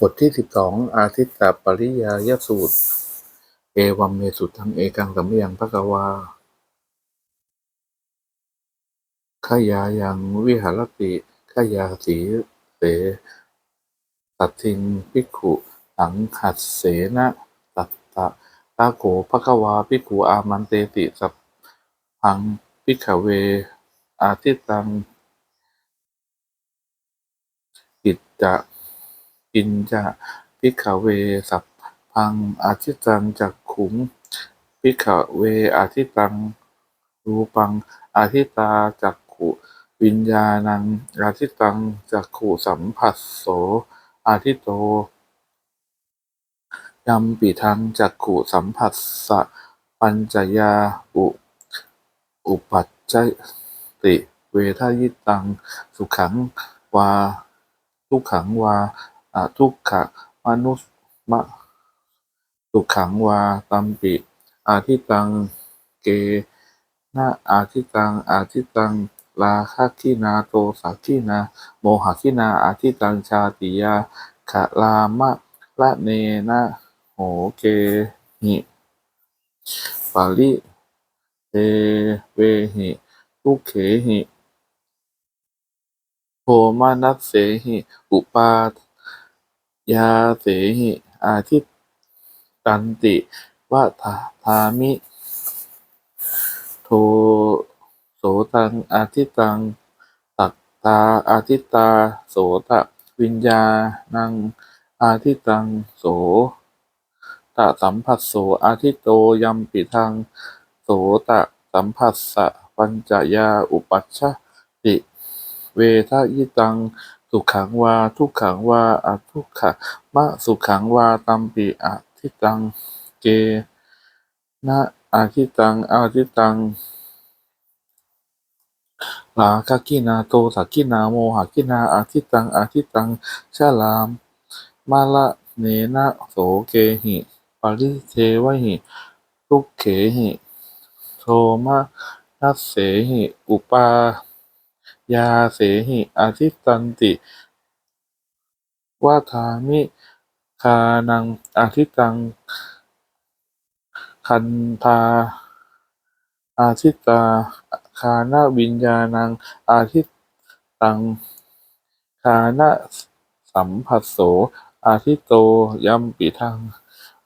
บทที่สิบสองอาทิตตปริยายสูตร เอวัมเมสุทังเอกังสัมยังภควาขยายังวิหารติขยาสีเสสัตทิงภิกขุสังหัสเสนะตัตตะตาโกภควาภิกขุอามันเตติสัพพังภิกขเว อาทิตตังกิจจะ กินจะพิกขเว สัพพังอาทิตังจักขุงพิกขเวอาทิตัง รูปัง อาทิตาจักขุวิญญาณัง อาทิตังจักขุสัมผัสโส อาทิโตยัมปิทังจักขุสัมผัสสะปัญจยาอุอุปัจจติเวทายิตัง สุขังวาทุกขังวา ทุกขะมนุสมะสุขังวาตัมปิอาทิตังเกนะอาทิตังอาทิตังลาคะคินาโตสักขินา โมหะคินาอาทิตังชาติยาขะลามะละเนนะโหเกหิปาลิเตเวหิทุเขหิโทมานัสเสหิ อุปา ยาเสหิอาทิตตันติวะทาทามิ โทโสตังอาทิตัง ตักตาอาทิตตาโสตะวิญญาณังอาทิตังโสตะสัมผัสโสอาทิตโตยัมปิทัง โสตะสัมผัสสะปัญจยาอุปัชชติ เวทยิตัง สุขังวา ทุกขังวาอะทุกขะมะสุขังวาตัมปิอาทิตังเกนะอาทิตังอาทิตังลาคกินาโตสักกินาโมหกินาอาทิตังอาทิตังชะลามมาละเนนะโสเกหิปริเทวหิทุกเขหิโทมานัสเสหิ อุปา ยาเสหิอาทิตันติวาทามิคานังอาทิตัง คันธาอาทิตาคานะวิญญาณัง อาทิตตัง คานะสัมผัสโส อาทิตโตยัมปิทัง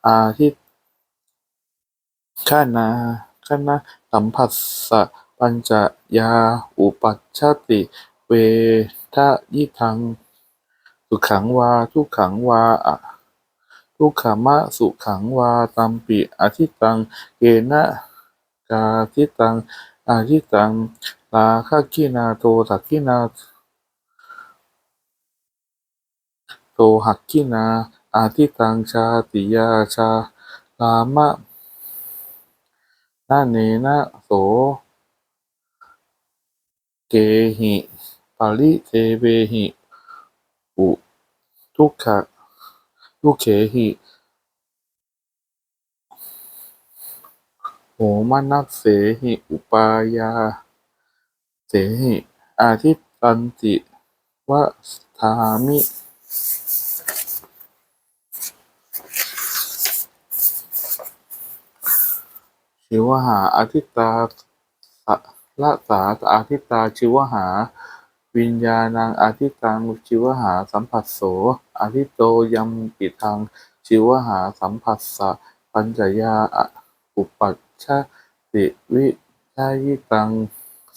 อาทิตขนาคณะสัมผัสสะ ปัญจยาอุปัชชติ เวทะยิทัง สุขังวา ทุกขังวาอะทุกขมะสุขังวาตัมปิอาทิตัง เกนะกาทิตังอาทิตังลาคะกินาโตสักกินาโตหักกินา อาทิตังชาติยาชาลามะนะเนนะโส เกหิปาริเทเวหิอุทุกขะทุกเขหิโหมนัสเสหิอุปายาเสหิอาทิตันติวะทามิชิวหาอาทิตตาสะ ละสาอาทิตาชิวหา วิญญาณังอาทิตังชิวหา สัมผัสโสอาทิตโตยัมปิทังชิวหาสัมผัสสะปัญจยาอุปัชชติวิชายิตัง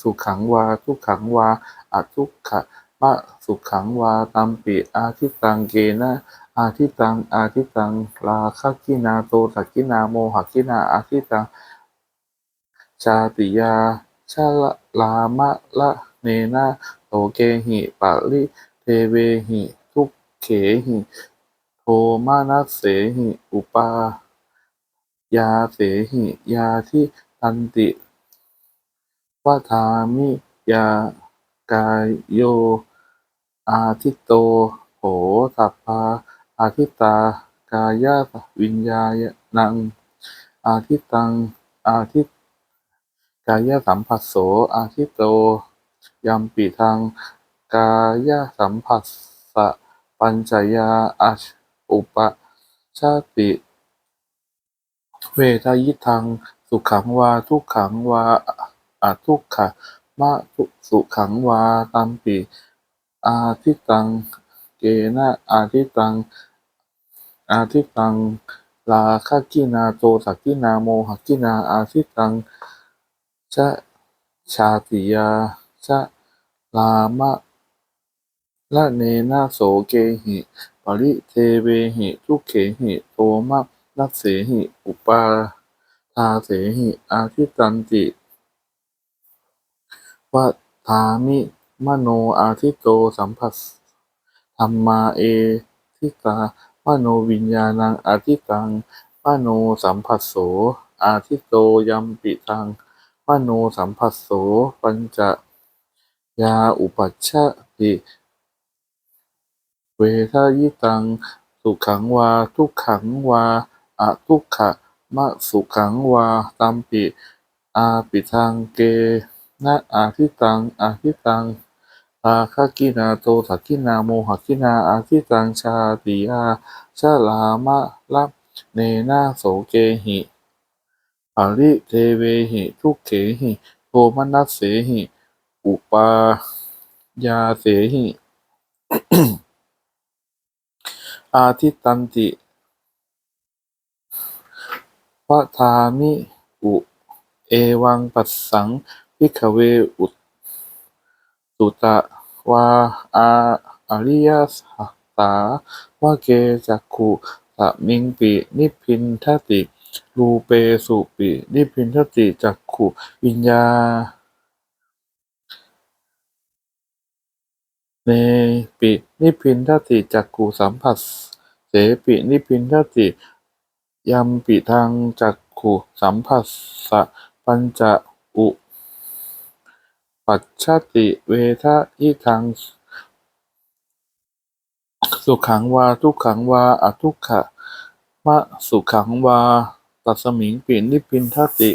สุขังวาทุกขังวาอะทุกขะมะสุขังวาตัมปิอาทิตังเกนะอาทิตังอาทิตังลาคกินาโตสักกินาโมหกินาอาทิตังชาติยา ชาละลามะละเนนะโสเกหิปะริเทเวหิทุกเขหิโทมานัสเสหิ อุปายาเสหิ ยาทิตันติวะทามิยากายโย อาทิตโตโหสัพพาอาทิตตากายวิญญาณัง อาทิตตัง อาทิต กายสัมผัสโสอาทิตโตยัมปิทังกายสัมผัสสะปัญจยาอาอุปชาติ เวทายิทังสุขังวาทุกขังวาอะทุกขะมะสุขังวาตัมปิอาทิตังเกนะอาทิตังอาทิตังลาคะกินาโตสักกินาโมหกินาอาทิตัง ชะชาติยา ชะลามะละเนนะโสเกหิปริเทเวหิทุกเขหิโทมะนัสเสหิอุปาทาเสหิอาทิตันติวัฏฐามิมโนอาทิโตสัมผัสธัมมาเอทิตามโนวิญญาณังอาทิตังมโนสัมผัสโสอาทิโตยัมปิตัง มโนสัมผัสโสปัญจยาอุปัชชติเวทยิตัง สุขังวา ทุกขังวาอะทุกขะมะสุขังวาตัมปิอาปิทังเกนะอาทิตังอาทิตังอาคากินาโตสักกินาโมหกินาอาทิตังชาติยาชะลามะละเนนะโสเกหิ ปาริเทเวหิทุกเขหิโทมนัสเสหิอุปายาเสหิอาทิตันติวะทามิอุเอวังปัสสังพิกขเวอุตสุตะวาอาอริยสัตตาวะเกจักขุสมิงปินิพพินทติ รูเปสุปินิพินทติจักขุวิญญาเนปินิพินทติจักขุสัมผัสเสปินิพินทติยัมปิทังจักขุสัมผัสสะปัญจอุปัชชติเวทยิทัง สุขังวาทุกขังวาอทุกขะมะสุขังวา ตัสมิงปินิพินทติ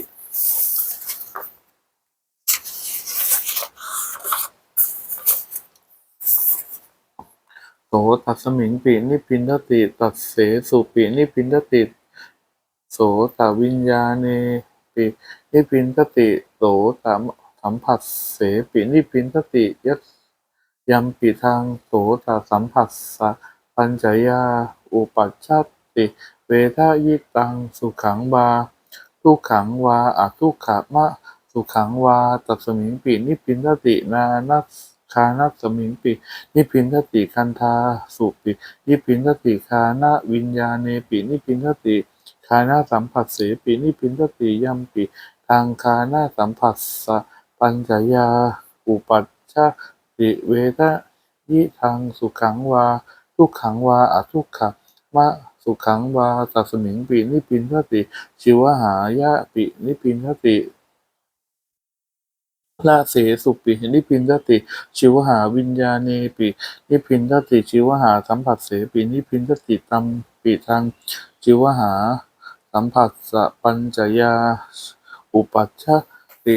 โสตัสมิงปินิพินทติตัสเสสุปินิพินทติ โสตวิญญาเนปินิพินทติโสตสัมผัสเสปินิพินทติยัยัมปิทังโสตสัมผัสสะปัญจยาอุปัชชติ เวทายิตังสุขังวาทุกขังวาอะทุกขะมะสุขังวาตัสมิงปินิพินทตินานัสคานัสมิงปินิพินทติคันธาสุปินิพินทติคานะวิญญาเนปินิพินทติคานะสัมผัสเสปินิพินทติยัมปิทางคานะสัมผัสสะปัญจยาอุปัชชติเวทยิทังสุขังวา ทุกขังวาอะทุกขะมะ สุขังวาตัสมิงปินิพินทติ ชิวหายะปินิพินทติละเสสุปินิพินทติ ชิวหาวิญญาเนปินิพินทติชิวหาสัมผัสเสปินิพินทติตัมปิทังชิวหาสัมผัสสปัญจยา อุปัชชติ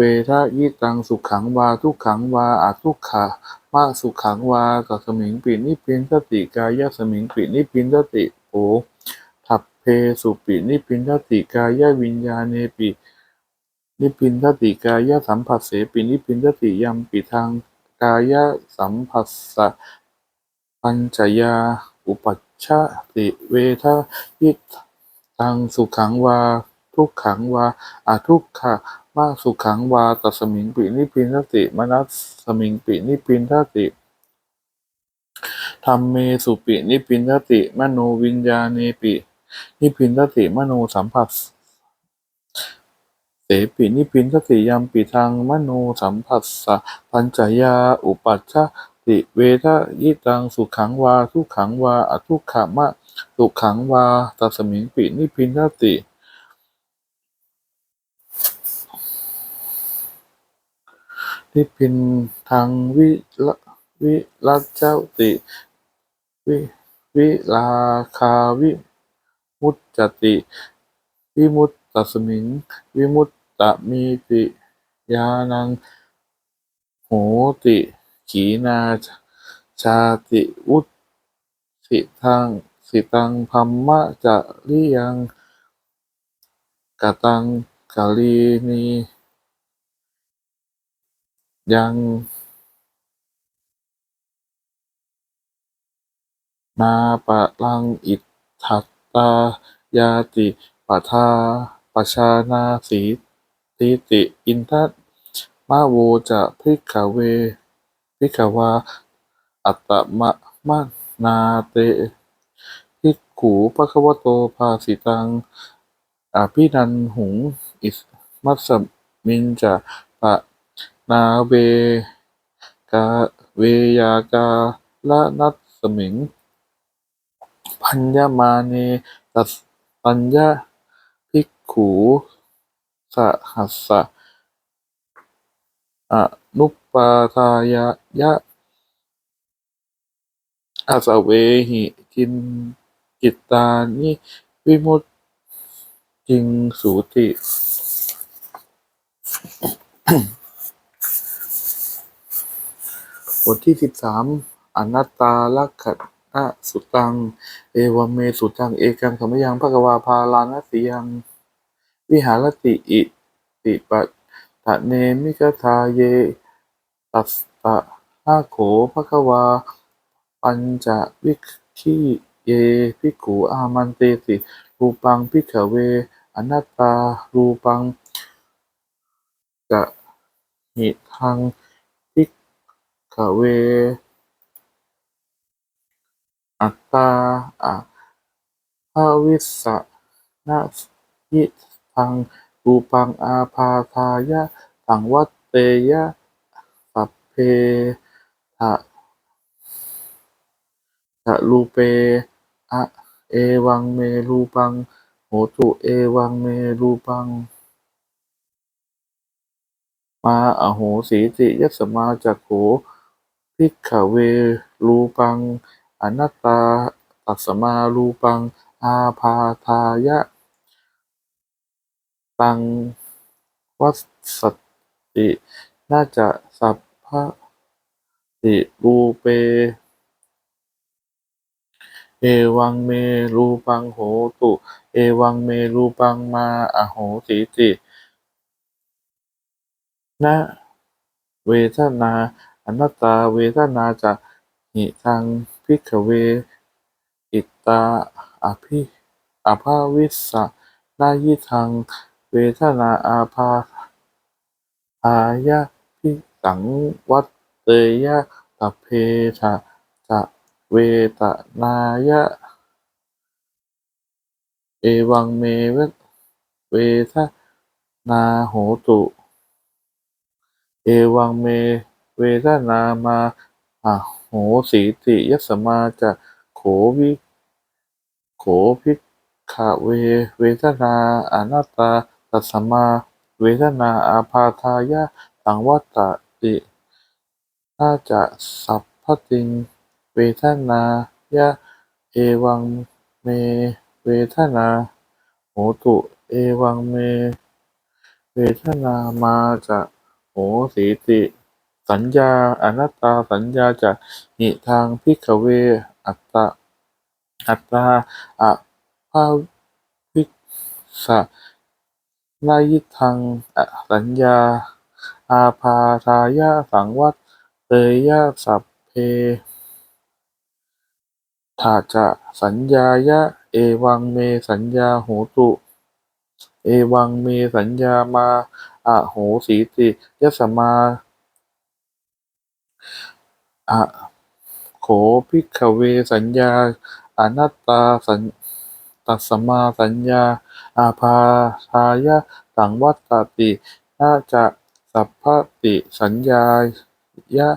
เวทยิตังสุขขังวาทุกขังวาอะทุกขะมะสุขขังวาตัสมิงปินิพินทติกายะสมิงปินิพินทติโอทัพเพสุปินิพินทติกายะวิญญาเนปินิพินทติกายะสัมผัสเสปินิพินทติยัมปิทังกายะสัมผัสสะปัญจยาอุปัชชติเวทยิตังสุขังวาทุกขังวาอะทุกขะ มะสุขังวาตัสมิงปินิพินทติมนัสสมิงปินิพินทติธัมเมสุปินิพินทติมโนวิญญาเนปิ นิพินทติมโนสัมผัสเสปินิพินทติยัมปิทังมโนสัมผัสสะปัญจยาอุปัชชติเวทยิตังสุขังวาทุขังวาอทุขะมะสุขังวาตัสมิงปินิพพินทติ นิพินทังวิละวิรัจเจติ วิวิลาคาวิมุตจติ วิมุตตสมิง วิมุตตมีติยานังโหติขีนาชาติวุตสิทังสิตังพัมมะจะริยังกตังกาลีนี ยัง นาปะลังอิทธัตตายาติปทาปชานาสีติติอินทัตมาโวจะพิกเวพิกวา อัตมะมะนาเตภิกขุปะคะวะโตภาสิตังอภินันหุง อิสมัสสมินจะปะ นาเว กาเวยากาละนัสสมิง พัญญมาเนตัสปัญญาภิกขุสหัสสะอนุปาทายะยะอาสเวหิกินกิตตานิวิมุตติงสูติ บ ทที่สิบสามอนัตตาลักขณะสุตัง เอวเมสุตัง เอกังขมยังภะกวาพาลานสิยัง วิหารติอิติปัตตะเนมิกทาเย ตัสตะหะโขภะควา ปัญจวิคขีเยภิกขุอามันเตติ รูปังพิกขเว อนัตตารูปังจะหิทัง ขเว อัตตาอะภาวิสสะนะยิทังรูปังอาพาทายะสังวัตเตยะสัพเพทะทะรูเปอะเอวังเมรูปังโหตุเอวังเมรูปัง มาอโหสีติยัสมาจักโข ภิกขเว รูปัง อนัตตา ตัสมารูปัง อาพาทายะ ตัง วัสสติ น่าจะสัพพะติรูเป เอวังเม รูปังโหตุ เอวังเม รูปังมาอโหสีตินะเวทนา อนัตตาเวทนาจะหิทังพิกเว อิตตาอภิอภาวิสะนายิทัง เวทนาอาภาทายะพิสังวัตเตยะตัพเพทะจะเวตนายะ เอวังเมเวเวทนาโหตุ เอวังเม เวทนามาอะโหสีติยัสมาจะโขวิโขภิกขเว เวทนาอนัตตาตัสมา เวทนาอาพาทายะสังวัตติน่าจะสัพพติง เวทนายะเอวังเม เวทนาโหตุเอวังเม เวทนามาจะโหสีติ สัญญาอนัตตาสัญญาจะหิทางพิกเว อัตตาอัตตาอะภาวิสะนายิทังสัญญา อาพาทายะสังวัตเตยะสัพเพทะจะสัญญายะ เอวังเมสัญญาโหตุ เอวังเมสัญญามาอะโหสีติยัสสมา อะโขภิกขเวสัญญาอนัตตาสัญตัสมาสัญญา อาภาทายะสังวัตติน่าจะสัพพติสัญญายะ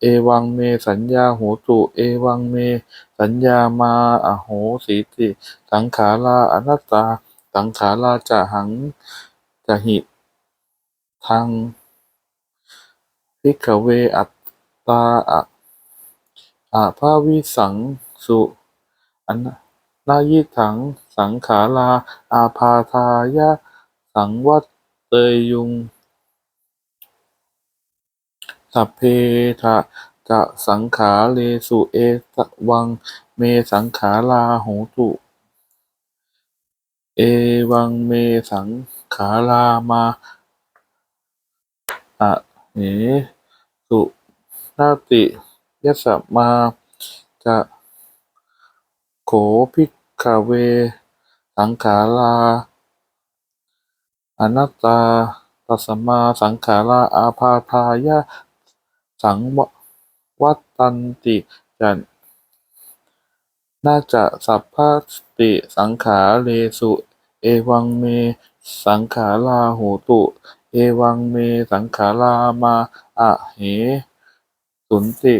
เอวังเมสัญญาโหตุเอวังเม สัญญามาอะโหสีติสังขาราอนัตตา สังขาราจะหังจะหิทังพิกเวอัตตา อาภาวิสังสุอันนายิถังสังขาราอาพาทายะสังวัตเตยุงสัพเพทะจะสังขาเลสุเอตวังเมสังขาราโหตุ เอวังเมสังขารามาอะเหสุนาติ ยัสมาจะโขภิกขเว สังขาราอนัตตาตัสมาสังขาราอาพาทายะสังวัตตันติจันน่าจะสัพพติสังขาเลสุ เอวังเม สังขาราโหตุ เอวังเม สังขารามาอะเหสุนติ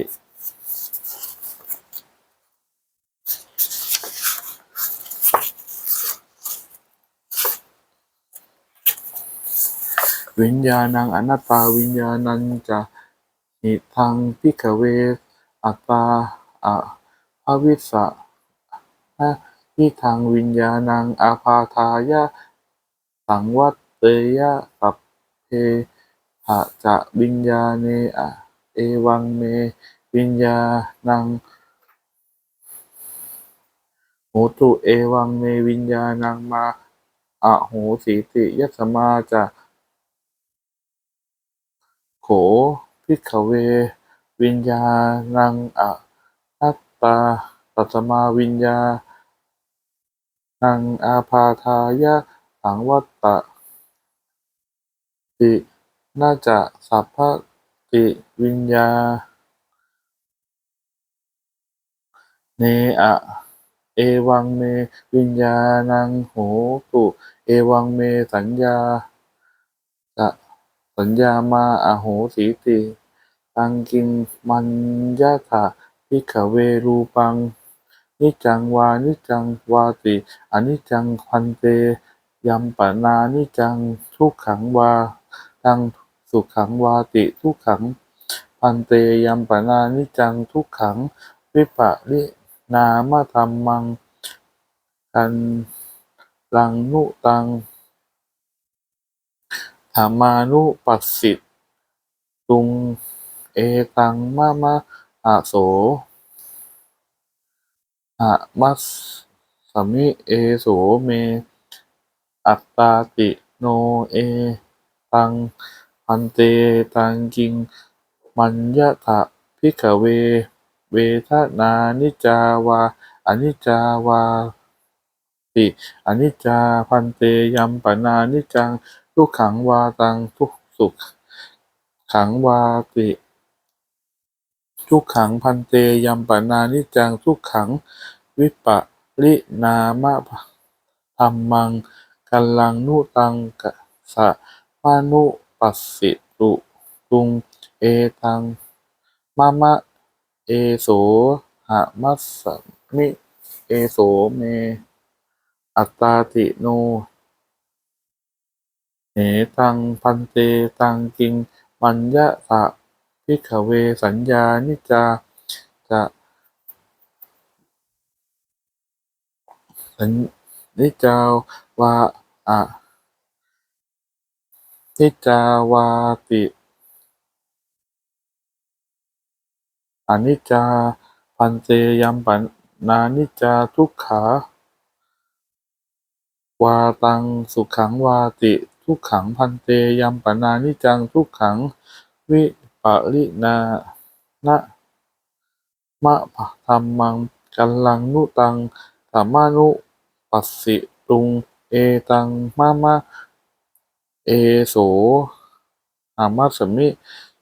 วิญญาณังอนัตตาวิญญาณัญจะหิทังพิกเวอัตตาอะภวิสสะนะหิทังวิญญาณังอาพาทายะสังวัตเตยะสัพเพหะจะวิญญาเนอะเอวังเม วิญญาณังโหตุเอวังเมวิญญาณังมาอะโหสีติยัสสมาจะ โข ภิกขเว วิญญาณังอะนัตตา ตัสมาวิญญาณังอาพาทายะสังวัตตติน่าจะสัพพติวิญญาเนอะเอวังเม วิญญาณังโหตุ เอวังเมสัญญา สัญญามาอโหสีติตังกิงมัญญาถาพิขเวรูปัง นิจังวานิจังวาติอนิจังพันเตยัมปนานิจังทุกขังวาตังสุขังวาติทุกขัง พันเตยัมปนานิจจังทุกขัง วิปะรินามธรรมังกันลังนุตัง ธรรมานุปัสสิตุง เอตังมะมะอะโสอะมัสสมิเอโสเม อัตตาติโนเอ ตังพันเตตังกิง มัญญะถะพิกเว เวทนานิจาวาอนิจาวาติอนิจจาพันเตยัมปนานิจัง ทุกขังวาตังทุกสุข ขังวาติ ทุกขังพันเตยัมปนานิจังทุกขังวิปะรินามะธรรมังกัลลังนุตังกะสะมานุปัสสิตุตุงเอตังมะมะเอโสหะมัสสมิเอโสเม อัตตาติโน เหตัง พันเต ตัง กิง มัญญะสะพิกขเว สัญญานิจจา จะ สัญนิจาวาอะนิจาวาติอนิจจา พันเตยัมปันานิจจา ทุกขา วาตัง สุขังวาติ ทุกขังพันเตยัมปนานิจังทุกขังวิปรินานะมะธรรมังกัลลังนุตังสัมมานุปัสสิตุง เอตังมะมะเอโสหามัสสมิ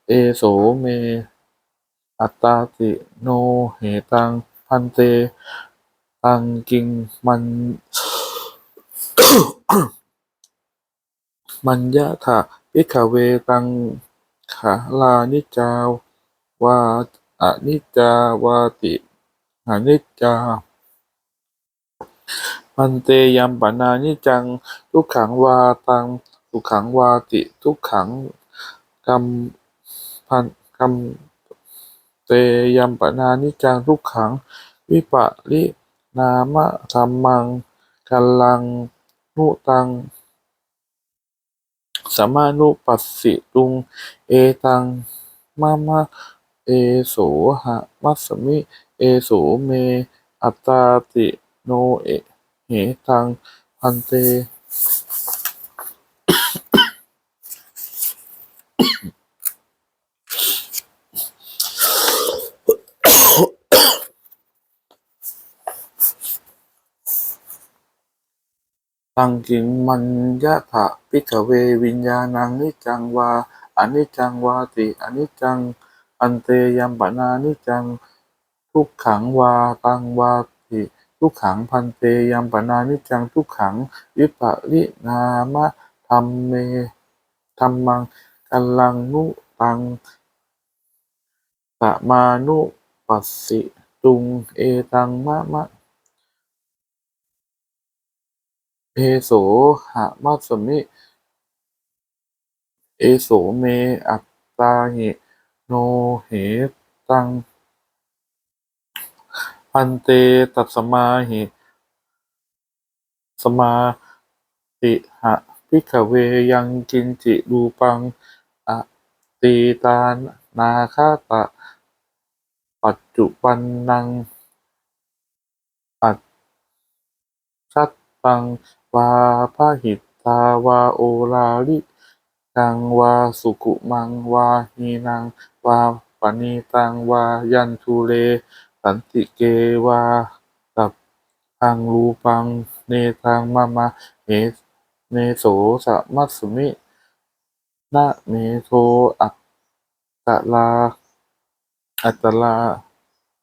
เอโสเม อัตตาติโนเหตังพันเต ตังกิงมัน มัญญะถะพิกขเวตังขาลานิจาวาอนิจจาวาติอนิจจาพันเตยัมปนานิจัง ทุกขังวาตังสุขังวาติ ทุกขังกัมพันกัมเตยัมปนานิจังทุกขัง วิปะรินามะธรรมังกัลลังนุตัง สัมมานุปัสสิตุง เอตังมะมะเอโสหะมัสสมิ เอโสเม อัตตาติโนเอเหตังพันเตังกิงมัญญะถะพิกเว วิญญาณังนิจังวาอนิจจังวาติอนิจจัง อันเตยัมปนานิจัง ทุกขังวาตังวาติทุกขังพันเตยัมปนานิจัง ทุกขังวิปริณามะธรรมเมธรรมังกัลลังนุตังตมานุปัสสิตุง เอตังมะมะ เอโสหะมัสมิ เอโสเมอัตตาหิโนเหตัง พันเตตัสมาหิสมาติหะพิกเวยังกินจิรูปังอตีตานาคาตะ ปัจจุบันนังปัจชัตตัง วาพหิตาวาโอลาลิกังวาสุกุมังวาหีนังวาปณีตังวายันทุเรสันติเกวาตับพังรูปังเนตังมะมะเหเนโสสะมัสมินะเมโทอัตตลา อัตตลา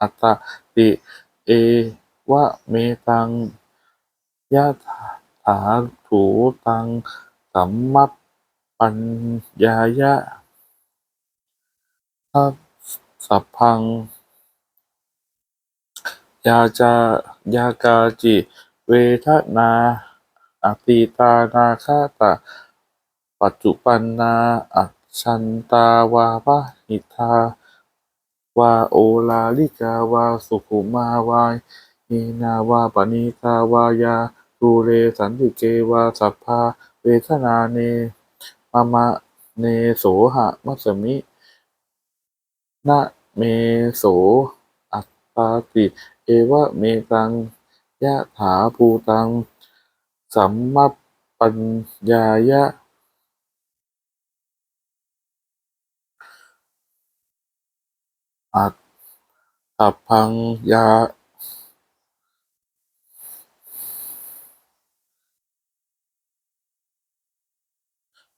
อัตตติ เอวะเมตังยะถาถูตัง สัมมัปปัญญายะทัสสัพพัง ยาจายากาจิ เวทนาอตีตานาคาตะ ปัจจุปันนาอัจฉันตาวาพหิทาวาโอลาลิกาวาสุขุมาวาหีนาวาปณีตาวายา ทูเรสันติเกวาสัพพาเวทนาเนมะมะเนโสหะมัสมินะเมโสอัตตาติ เอวะเมตังยะถาภูตัง สัมมัปัญญายะอัตถัพพังยา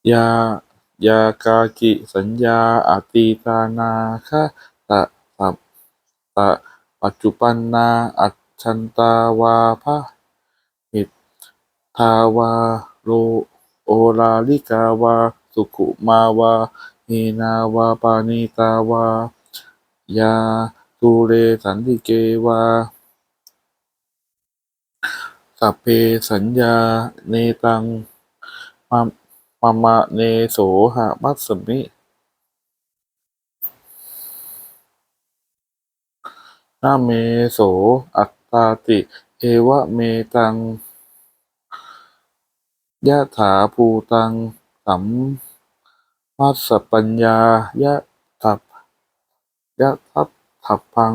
ยายากากิสัญญาอตีตานาคาตะสัพตะปัจจุปันนา อัจฉันตาวาพหิทาวาโรโอลาลิกาวา สุขุมาวาหีนาวาปานีตาวา ยาทูเรสันติเกวาสัพเพสัญญาเนตังมะมะมะเนโสหะมัสสมินะเมโสอัตตาติ เอวะเมตังยะถาภูตังสัมมัสสปัญญายะทัพยะทัพทัพพัง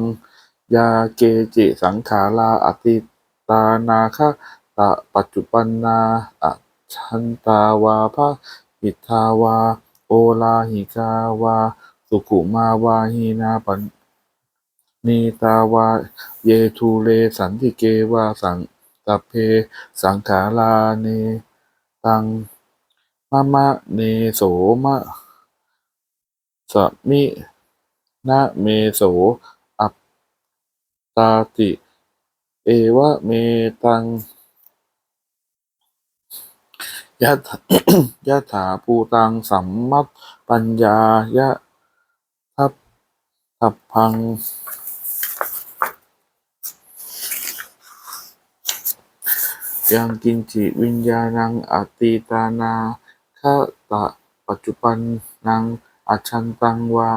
ยาเกจิสังขาราอติตานาคาตะปัจจุปันนาอ จฉันตาวาพหิทาวา โอลาหิกาวา สุขุมาวาหีนาปณีตาวา เยทูเรสันติเกวาสังตเพ สังขาราเน ตังมะมะเนโสมะสมินะเมโส อัตตาติ เอวะเมตัง ยะถยะถาภูตังสัมมัปปัญญายะทัพทัพพัง ยังกินจิวิญญาณังอตีตานาคตะปัจจุปันนังอัจฉันตังวา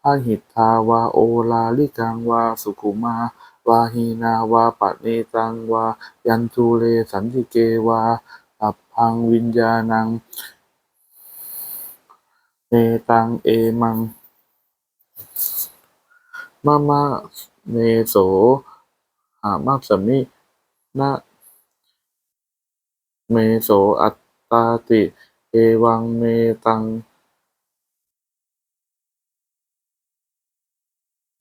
พหิทาวาโอลาลิกังวาสุขุมาวาหีนาวาปะเนตังวา ยันทูเรสันติเกวา พพังวิญญาณังเนตังเอมังมะมะเมโสหามัสสมินะเมโสอัตตาติ เอวังเมตัง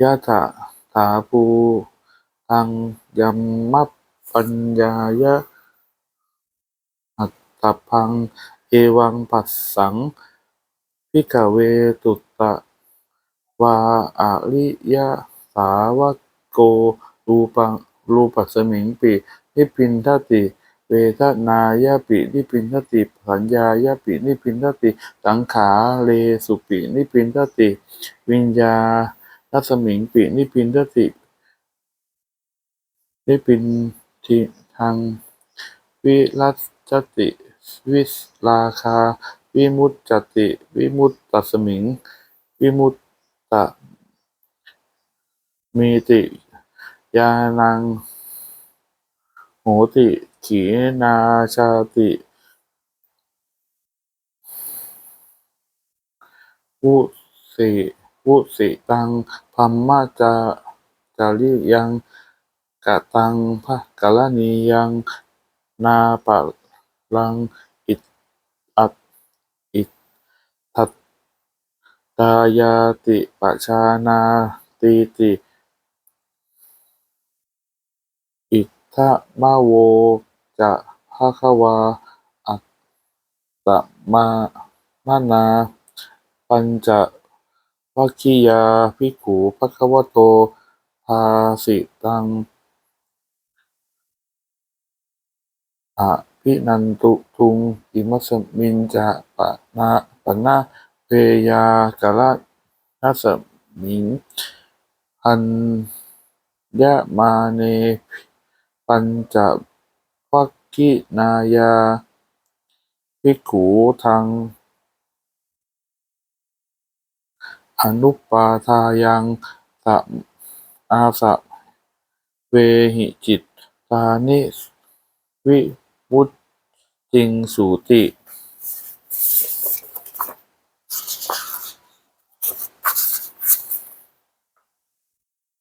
ยะถะถาภูตังยัมมัปปัญญายะอั ตตพัง เอวังปัสสังพิกเวตุตะวาอะริยะสาวกโกรูปังรูปัสมิงปินิพินทติเวทนายะปินิพินทติสัญญายะปินิพินทติสังขาเลสุปินิพินทติ วิญญาณสมิงปินิพินทตินิพินทิทังวิรัชจติ วิสราคา วิมุตจติ วิมุตตัสมิง วิมุตตะมีติญาณังโหติ ขีนาชาติวุสิวุสิตังพัมมะจาจาริยังกะตังภะกะละนียัง นาปะ ลัง อิอัตอิทัตตายาติปชานาตีติ อิทะมะโวจะภะควา อัตตมามนา ปัญจวัคคียาภิกขุภควโตภาสิตังอ ภินันตุทุงอิมัสมินจะปะนะปะนะเปยากะละนัสมิงอัญญมาเนปัญจวัคคีนายาภิกขุทังอนุปาทายังสัมอาสะเวหิจิตตานิวิ มุตติงสูติ